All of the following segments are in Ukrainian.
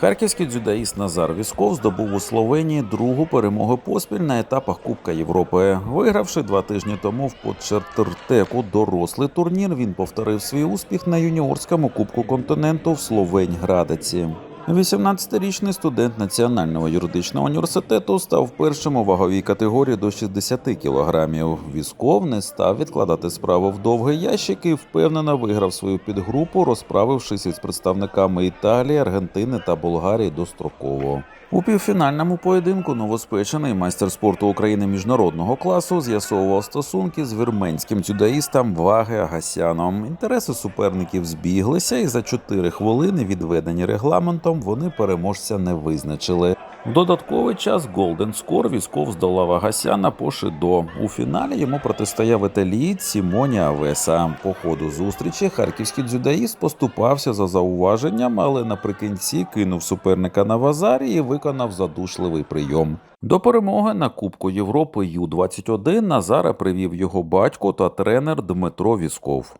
Харківський дзюдоїст Назар Вісков здобув у Словенії другу перемогу поспіль на етапах Кубка Європи. Вигравши два тижні тому в Почертертеку дорослий турнір, він повторив свій успіх на юніорському Кубку континенту в Словень-Градеці. 18-річний студент Національного юридичного університету став першим у ваговій категорії до 60 кілограмів. Вісков не став відкладати справу в довгий ящик і впевнено виграв свою підгрупу, розправившись із представниками Італії, Аргентини та Болгарії достроково. У півфінальному поєдинку новоспечений майстер спорту України міжнародного класу з'ясовував стосунки з вірменським дзюдоїстом Ваги Агасяном. Інтереси суперників збіглися, і за 4 хвилини, відведені регламентом, вони переможця не визначили. В додатковий час Голден Скор військов здолав Агасяна по шидо. У фіналі йому протистояв італієць Сімоні Авеса. По ходу зустрічі харківський дзюдоїст поступався за зауваженням, але наприкінці кинув суперника на вазарі і виконав задушливий прийом. До перемоги на Кубку Європи Ю-21 Назара привів його батько та тренер Дмитро Вісков.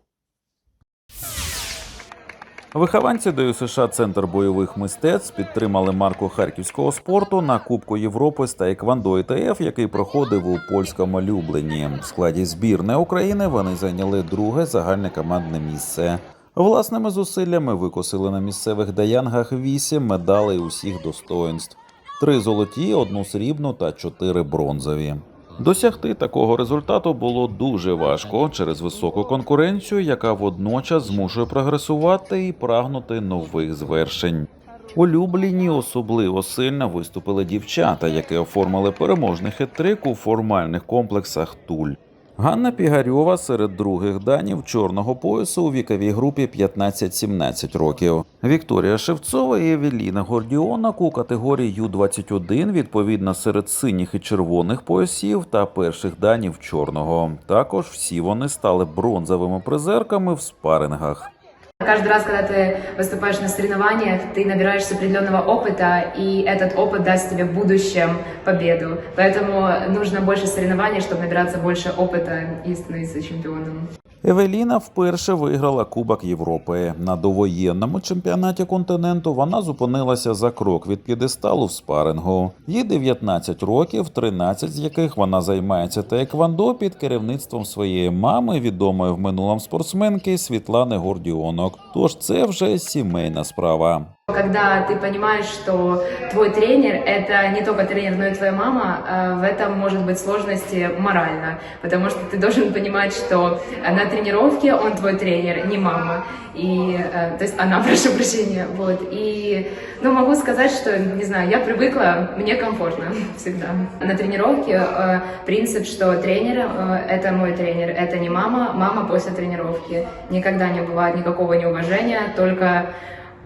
Вихованці ДЮСШ Центр бойових мистецтв підтримали марку харківського спорту на Кубку Європи з Таеквондо ІТФ, який проходив у польському Люблені. В складі збірної України вони зайняли друге загальне командне місце. Власними зусиллями викосили на місцевих даянгах вісім медалей усіх достоїнств: три золоті, одну срібну та чотири бронзові. Досягти такого результату було дуже важко через високу конкуренцію, яка водночас змушує прогресувати і прагнути нових звершень. У Любліні особливо сильно виступили дівчата, які оформили переможний хет-трик у формальних комплексах Туль. Ганна Пігарьова серед других данів чорного поясу у віковій групі 15-17 років. Вікторія Шевцова і Евеліна Гордіонак у категорії Ю-21 відповідно серед синіх і червоних поясів та перших данів чорного. Також всі вони стали бронзовими призерками в спарингах. Каждый раз, когда ты выступаешь на соревнованиях, ты набираешься определенного опыта, и этот опыт даст тебе в будущем победу. Поэтому нужно больше соревнований, чтобы набираться больше опыта и становиться чемпионом. Евеліна вперше виграла Кубок Європи. На довоєнному чемпіонаті континенту вона зупинилася за крок від п'єдесталу в спарингу. Їй 19 років, 13 з яких вона займається таеквондо під керівництвом своєї мами, відомої в минулому спортсменки Світлани Гордіонок. Тож це вже сімейна справа. Когда ты понимаешь, что твой тренер – это не только тренер, но и твоя мама, э, в этом может быть сложности морально, потому что ты должен понимать, что на тренировке он твой тренер, не мама, и, э, то есть она, прошу прощения, вот, и, ну, могу сказать, что, не знаю, я привыкла, мне комфортно всегда. На тренировке э, принцип, что тренер э, – это мой тренер, это не мама, мама после тренировки. Никогда не бывает никакого неуважения, только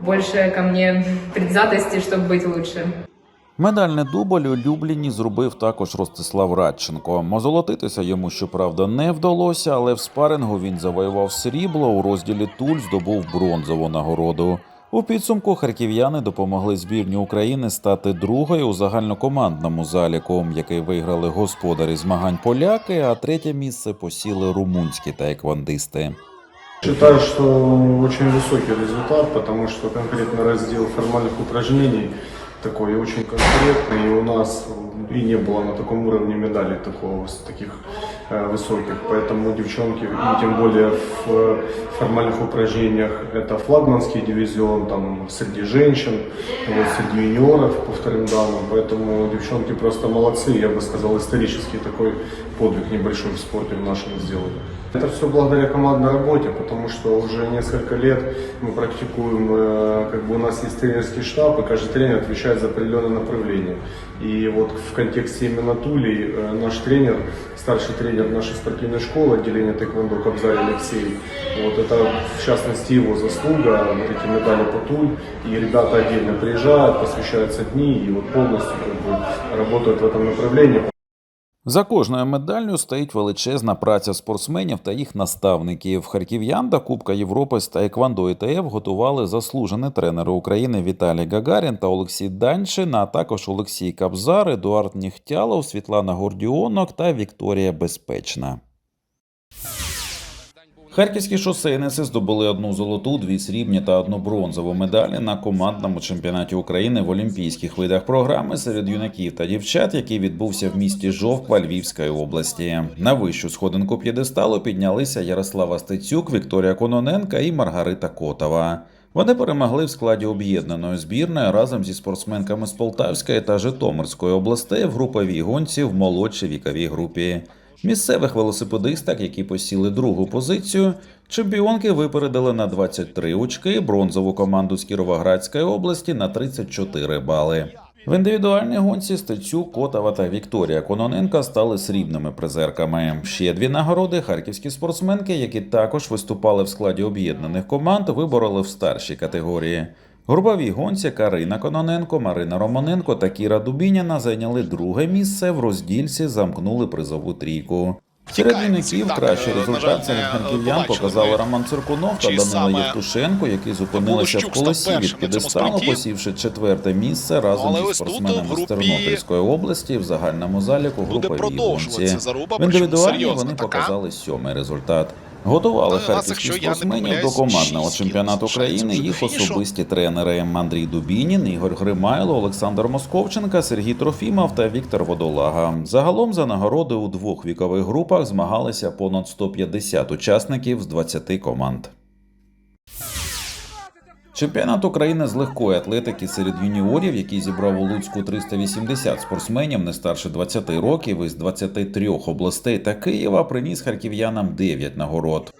больше ко мне предвзятости, чтобы быть лучше. Медальний дубль у Любліні зробив також Ростислав Радченко. Озолотитися йому, щоправда, не вдалося, але в спарингу він завоював срібло, у розділі Туль здобув бронзову нагороду. У підсумку харків'яни допомогли збірні України стати другою у загальнокомандному заліку, який виграли господарі змагань поляки, а третє місце посіли румунські таеквондисти. Считаю, что очень высокий результат, потому что конкретно раздел формальных упражнений такой очень конкретный, и у нас и не было на таком уровне медалей такого, таких э, высоких. Поэтому девчонки, и тем более в э, формальных упражнениях, это флагманский дивизион, там среди женщин, вот, среди юниоров по вторым данным. Поэтому девчонки просто молодцы, я бы сказал, исторический такой подвиг небольшой в спорте в нашем сделали. Это все благодаря командной работе, потому что уже несколько лет мы практикуем, э, как бы у нас есть тренерский штаб, и каждый тренер отвечает за определенное направление. И вот в контексте именно Тули э, наш тренер, старший тренер нашей спортивной школы, отделения тэквондо Кобзарь Алексей, вот это в частности его заслуга, вот эти медали по Туль, и ребята отдельно приезжают, посвящаются дни и вот полностью как бы, работают в этом направлении. За кожною медаллю стоїть величезна праця спортсменів та їх наставників. Харків'ян до Кубка Європи з Таеквондо ІТФ готували заслужені тренери України Віталій Гагарін та Олексій Даньшин, а також Олексій Кабзар, Едуард Нігтялов, Світлана Гордіонок та Вікторія Безпечна. Харківські шосейниці здобули одну золоту, дві срібні та одну бронзову медалі на командному чемпіонаті України в олімпійських видах програми серед юнаків та дівчат, який відбувся в місті Жовква Львівської області. На вищу сходинку п'єдесталу піднялися Ярослава Стецюк, Вікторія Кононенка і Маргарита Котова. Вони перемогли в складі об'єднаної збірної разом зі спортсменками з Полтавської та Житомирської областей в груповій гонці в молодшій віковій групі. Місцевих велосипедисток, які посіли другу позицію, чемпіонки випередили на 23 очки, бронзову команду з Кіровоградської області на 34 бали. В індивідуальній гонці Стецюк, Котова та Вікторія Кононенка стали срібними призерками. Ще дві нагороди харківські спортсменки, які також виступали в складі об'єднаних команд, вибороли в старшій категорії. Груповій гонці Карина Кононенко, Марина Романенко та Кіра Дубініна зайняли друге місце в роздільці, замкнули призову трійку. Серед юнаків Так, кращий результат серед харків'ян показали Роман Циркунов та Данила Євтушенко, які зупинилися в колесі від на п'єдесталу, посівши четверте місце разом зі спортсменами з Тернопільської області в загальному заліку груповій гонці. В індивідуальній вони показали сьомий результат. Готували Ну, харківських спортсменів до командного чемпіонату України країни їх особисті тренери Андрій Дубінін, Ігор Гримайло, Олександр Московченка, Сергій Трофімов та Віктор Водолага. Загалом за нагороди у двох вікових групах змагалися понад 150 учасників з 20 команд. Чемпіонат України з легкої атлетики серед юніорів, який зібрав у Луцьку 380 спортсменів не старше 20 років із 23 областей та Києва, приніс харків'янам 9 нагород.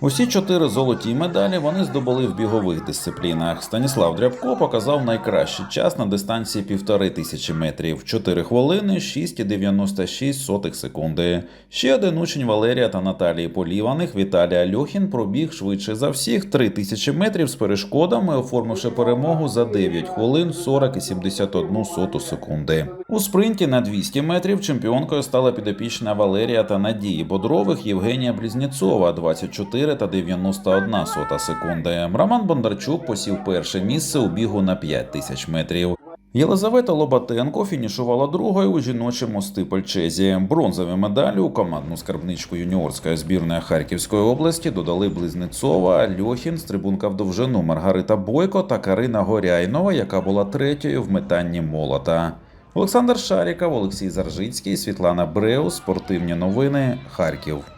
Усі чотири золоті медалі вони здобули в бігових дисциплінах. Станіслав Дрябко показав найкращий час на дистанції півтори тисячі метрів 4 хвилини 6,96 сотих секунди. Ще один учень Валерія та Наталії Поліваних Віталій Альохін пробіг швидше за всіх 3 тисячі метрів з перешкодами, оформивши перемогу за 9 хвилин 40,71 соту секунди. У спринті на 200 метрів чемпіонкою стала підопічна Валерія та Надії Бодрових Євгенія Близнєцова 24 та 91 сота секунди. Роман Бондарчук посів перше місце у бігу на 5 тисяч метрів. Єлизавета Лобатенко фінішувала другою у жіночому стипельчезі. Бронзові медалі у командну скарбничку юніорської збірної Харківської області додали Близнецова, Льохін, стрибунка в довжину Маргарита Бойко та Карина Горяйнова, яка була третьою в метанні молота. Олександр Шаріков, Олексій Заржицький, Світлана Бреус, спортивні новини, Харків.